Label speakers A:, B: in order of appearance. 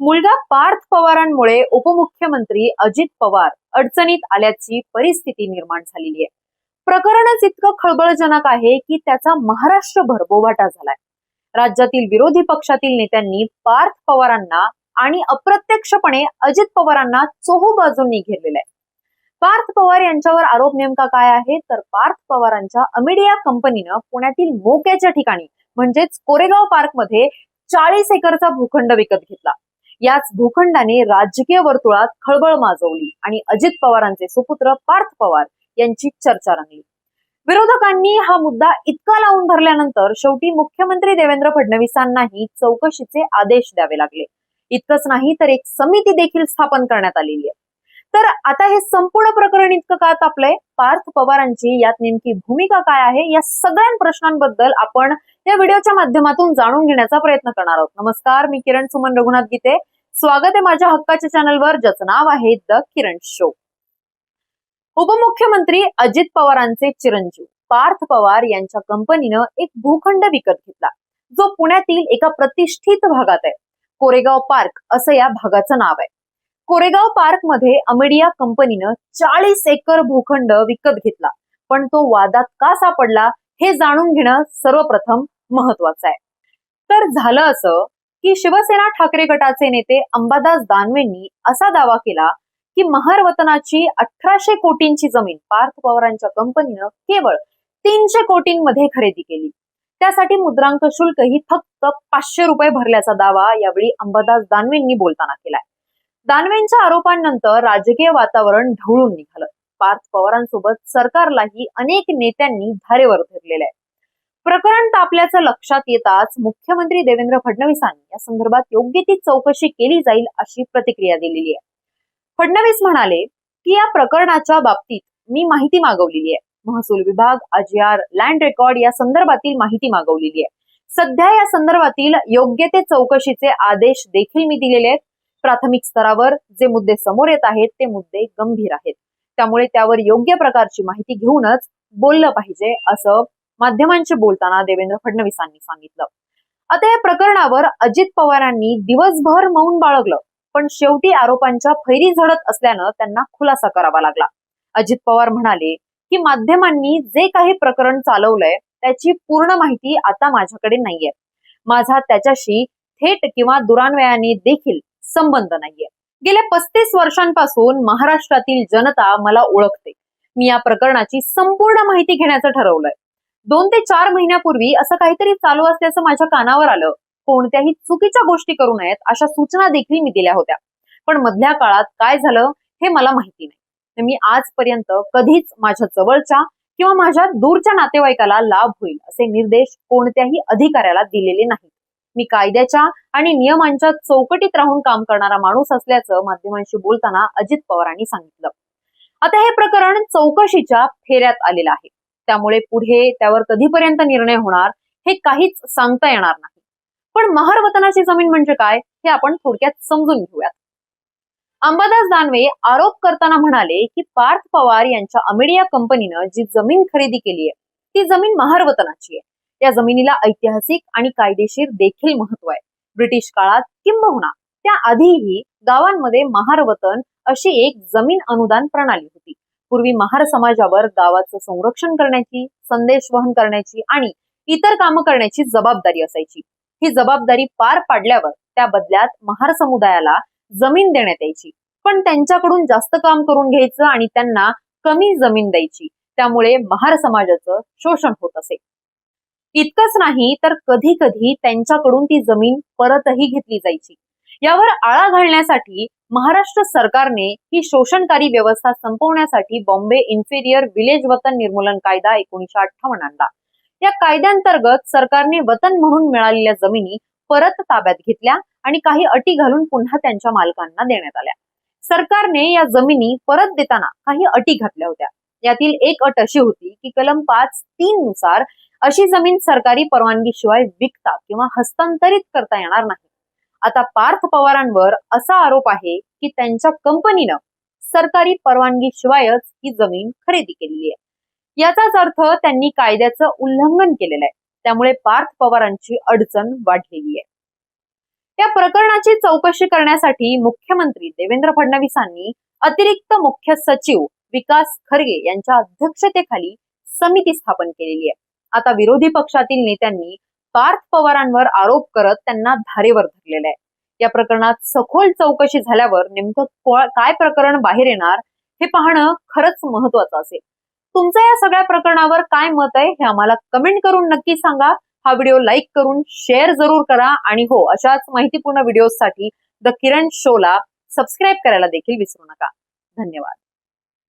A: मुलगा पार्थ पवारांमुळे उपमुख्यमंत्री अजित पवार अडचणीत आल्याची परिस्थिती निर्माण झालेली आहे. प्रकरणच इतकं खळबळजनक आहे की त्याचा महाराष्ट्रभर बोभाटा झालाय. राज्यातील विरोधी पक्षातील नेत्यांनी पार्थ पवारांना आणि अप्रत्यक्षपणे अजित पवारांना चोहू बाजूंनी घेरलेलं आहे पार्थ पवार यांच्यावर आरोप नेमका काय आहे? तर पार्थ पवारांच्या अमिडिया कंपनीनं पुण्यातील मोक्याच्या ठिकाणी म्हणजेच कोरेगाव पार्कमध्ये चाळीस एकरचा भूखंड विकत घेतला. याच भूखंडाने राजकीय वर्तुळात खळबळ माजवली आणि अजित पवारांचे सुपुत्र पार्थ पवार यांची चर्चा रंगली. विरोधकांनी हा मुद्दा इतका लावून धरल्यानंतर शेवटी मुख्यमंत्री देवेंद्र फडणवीसांनाही चौकशीचे आदेश द्यावे लागले. इतकंच नाही तर एक समिती देखील स्थापन करण्यात आलेली आहे. तर आता हे संपूर्ण प्रकरण इतकं का तापलंय? पार्थ पवारांची यात नेमकी भूमिका काय आहे? या सगळ्या प्रश्नांबद्दल आपण या व्हिडिओच्या माध्यमातून जाणून घेण्याचा प्रयत्न करणार आहोत. नमस्कार मी किरण सुमन रघुनाथ गीते. स्वागत आहे माझ्या हक्काच्या चॅनलवर ज्याचं नाव आहे द किरण शो. उपमुख्यमंत्री अजित पवारांचे चिरंजीव. पार्थ पवार यांच्या कंपनीनं एक भूखंड विकत घेतला. जो पुण्यातील एका प्रतिष्ठित भागात आहे. कोरेगाव पार्क असं या भागाचं नाव आहे. कोरेगाव पार्कमध्ये अमेडिया कंपनीनं चाळीस एकर भूखंड विकत घेतला. पण तो वादात का सापडला हे जाणून घेणं सर्वप्रथम महत्वाचं आहे. तर झालं असं की शिवसेना ठाकरे गटाचे नेते अंबादास दानवेंनी असा दावा केला की महार वतनाची अठराशे कोटींची जमीन पार्थ पवारांच्या कंपनीनं केवळ तीनशे कोटींमध्ये खरेदी केली. त्यासाठी मुद्रांक शुल्कही फक्त पाचशे रुपये भरल्याचा दावा यावेळी अंबादास दानवेंनी बोलताना केलाय. दानवेंच्या आरोपांनंतर राजकीय वातावरण ढवळून निघालं. पार्थ पवारांसोबत सरकारलाही अनेक नेत्यांनी धारेवर धरलेलं आहे. प्रकरण तापल्याचं लक्षात येताच मुख्यमंत्री देवेंद्र फडणवीसांनी या संदर्भात योग्य ती चौकशी केली जाईल अशी प्रतिक्रिया दिलेली आहे. फडणवीस म्हणाले की या प्रकरणाच्या बाबतीत मी माहिती मागवलेली आहे. महसूल विभाग आजीआर लँड रेकॉर्ड या संदर्भातील माहिती मागवलेली आहे. सध्या या संदर्भातील योग्य ते चौकशीचे आदेश देखील मी दिलेले आहेत. प्राथमिक स्तरावर जे मुद्दे समोर येत आहेत ते मुद्दे गंभीर आहेत. त्यामुळे त्यावर योग्य प्रकारची माहिती घेऊनच बोललं पाहिजे असं माध्यमांशी बोलताना देवेंद्र फडणवीसांनी सांगितलं. आता या प्रकरणावर अजित पवारांनी दिवसभर मौन बाळगलं पण शेवटी आरोपांच्या फैरी झडत असल्यानं त्यांना खुलासा करावा लागला. अजित पवार म्हणाले की माध्यमांनी जे काही प्रकरण चालवलंय त्याची पूर्ण माहिती आता माझ्याकडे नाहीये. माझा त्याच्याशी थेट किंवा दुरान्वयाने देखील संबंध नाहीये. गेल्या पस्तीस वर्षांपासून महाराष्ट्रातील जनता मला ओळखते. मी या प्रकरणाची संपूर्ण माहिती घेण्याचं ठरवलंय. दोन ते चार महिन्यापूर्वी असं काहीतरी चालू असल्याचं माझ्या कानावर आलं. कोणत्याही चुकीच्या गोष्टी करू नयेत अशा सूचना देखील मी दिल्या होत्या. पण मधल्या काळात काय झालं हे मला माहिती नाही. मी आजपर्यंत कधीच माझ्या जवळच्या किंवा माझ्या दूरच्या नातेवाईकाला लाभ होईल असे निर्देश कोणत्याही अधिकाऱ्याला दिलेले नाहीत. मी कायद्याच्या आणि नियमांच्या चौकटीत राहून काम करणारा माणूस असल्याचं माध्यमांशी बोलताना अजित पवारांनी सांगितलं. आता हे प्रकरण चौकशीच्या फेऱ्यात आलेलं आहे. त्यामुळे पुढे त्यावर कधीपर्यंत निर्णय होणार हे काहीच सांगता येणार नाही. पण महार वतनाची जमीन म्हणजे काय हे आपण थोडक्यात समजून घेऊयात. अंबादास दानवे आरोप करताना म्हणाले की पार्थ पवार यांच्या अमेडिया कंपनीनं जी जमीन खरेदी केली आहे ती जमीन महार वतनाची आहे. या जमिनीला ऐतिहासिक आणि कायदेशीर देखील महत्त्व आहे. ब्रिटिश काळात किंबहुना त्या आधीही गावांमध्ये महार वतन अशी एक जमीन अनुदान प्रणाली होती. पूर्वी महार समाजावर गावाचं संरक्षण करण्याची संदेश वहन करण्याची आणि इतर कामं करण्याची जबाबदारी असायची. ही जबाबदारी पार पाडल्यावर त्या बदल्यात महार समुदायाला जमीन देण्यात यायची. पण त्यांच्याकडून जास्त काम करून घ्यायचं आणि त्यांना कमी जमीन द्यायची. त्यामुळे महार समाजाचं शोषण होत असे. इतकंच नाही तर कधी कधी त्यांच्याकडून ती जमीन परतही घेतली जायची. यावर आळा घालण्यासाठी महाराष्ट्र सरकारने ही शोषणकारी व्यवस्था संपवण्यासाठी बॉम्बे इन्फेरियर विलेज वतन निर्मूलन कायदा एकोणीशे अठ्ठावन्न आणला. या कायद्यांतर्गत सरकारने वतन म्हणून मिळालेल्या जमिनी परत ताब्यात घेतल्या आणि काही अटी घालून पुन्हा त्यांच्या मालकांना देण्यात आल्या. सरकारने या जमिनी परत देताना काही अटी घातल्या होत्या. यातील एक अट अशी होती की कलम पाच तीन नुसार अशी जमीन सरकारी परवानगीशिवाय विकता किंवा हस्तांतरित करता येणार नाही. आता पार्थ पवारांवर असा आरोप आहे की त्यांच्या कंपनीनं सरकारी परवानगीशिवायच ही जमीन खरेदी केलेली आहे. याचाच अर्थ त्यांनी कायद्याचं उल्लंघन केलेलं आहे. त्यामुळे पार्थ पवारांची अडचण वाढलेली आहे. या प्रकरणाची चौकशी करण्यासाठी मुख्यमंत्री देवेंद्र फडणवीसांनी अतिरिक्त मुख्य सचिव विकास खरगे यांच्या अध्यक्षतेखाली समिती स्थापन केलेली आहे. आता विरोधी पक्षातील नेत्यांनी पार्थ पवारांवर आरोप करत त्यांना धारेवर धरलेलं आहे या प्रकरणात सखोल चौकशी झाल्यावर नेमकं काय प्रकरण बाहेर येणार हे पाहणं खरंच महत्वाचं असेल. तुमचं या सगळ्या प्रकरणावर काय मत आहे हे आम्हाला कमेंट करून नक्की सांगा. हा व्हिडिओ लाईक करून शेअर जरूर करा. आणि हो अशाच माहितीपूर्ण व्हिडिओसाठी द किरण शोला सबस्क्राईब करायला देखील विसरू नका. धन्यवाद.